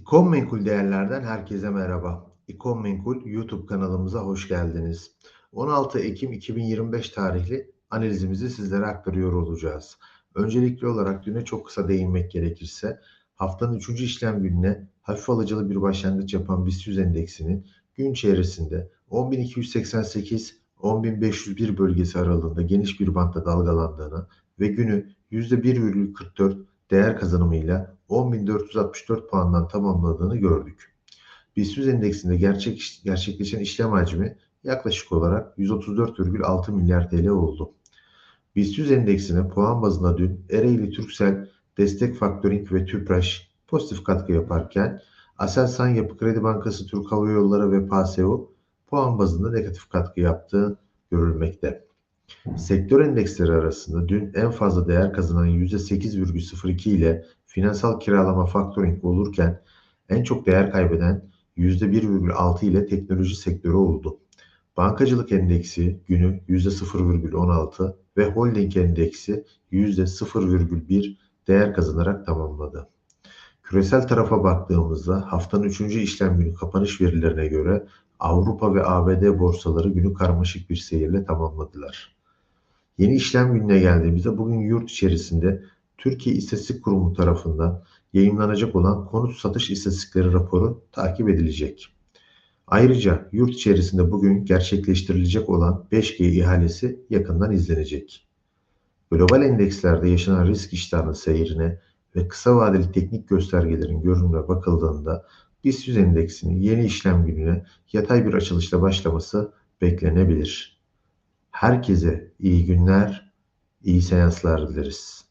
İkon Menkul Değerler'den herkese merhaba. İkon Menkul YouTube kanalımıza hoş geldiniz. 16 Ekim 2025 tarihli analizimizi sizlere aktarıyor olacağız. Öncelikli olarak düne çok kısa değinmek gerekirse haftanın 3. işlem gününe hafif alıcılı bir başlangıç yapan BIST 100 endeksinin gün içerisinde 10.288-10.501 bölgesi aralığında geniş bir bantta dalgalandığını ve günü %1,44 değer kazanımıyla 10.464 puandan tamamladığını gördük. BIST 100 endeksinde gerçek, gerçekleşen işlem hacmi yaklaşık olarak 134,6 milyar TL oldu. BIST 100 endeksine puan bazında dün Ereğli Türksel, Destek Faktöring ve Tüpraş pozitif katkı yaparken Aselsan Yapı Kredi Bankası, Türk Hava Yolları ve PASEO puan bazında negatif katkı yaptığı görülmekte. Sektör endeksleri arasında dün en fazla değer kazanan %8,02 ile finansal kiralama faktöring olurken en çok değer kaybeden %1,6 ile teknoloji sektörü oldu. Bankacılık endeksi günü %0,16 ve holding endeksi %0,1 değer kazanarak tamamladı. Küresel tarafa baktığımızda haftanın 3. işlem günü kapanış verilerine göre Avrupa ve ABD borsaları günü karmaşık bir seyirle tamamladılar. Yeni işlem gününe geldiğimizde bugün yurt içerisinde Türkiye İstatistik Kurumu tarafından yayınlanacak olan konut satış istatistikleri raporu takip edilecek. Ayrıca yurt içerisinde bugün gerçekleştirilecek olan 5G ihalesi yakından izlenecek. Global endekslerde yaşanan risk iştahının seyrine ve kısa vadeli teknik göstergelerin görünümüne bakıldığında BIST 100 endeksinin yeni işlem gününe yatay bir açılışla başlaması beklenebilir. Herkese iyi günler, iyi seanslar dileriz.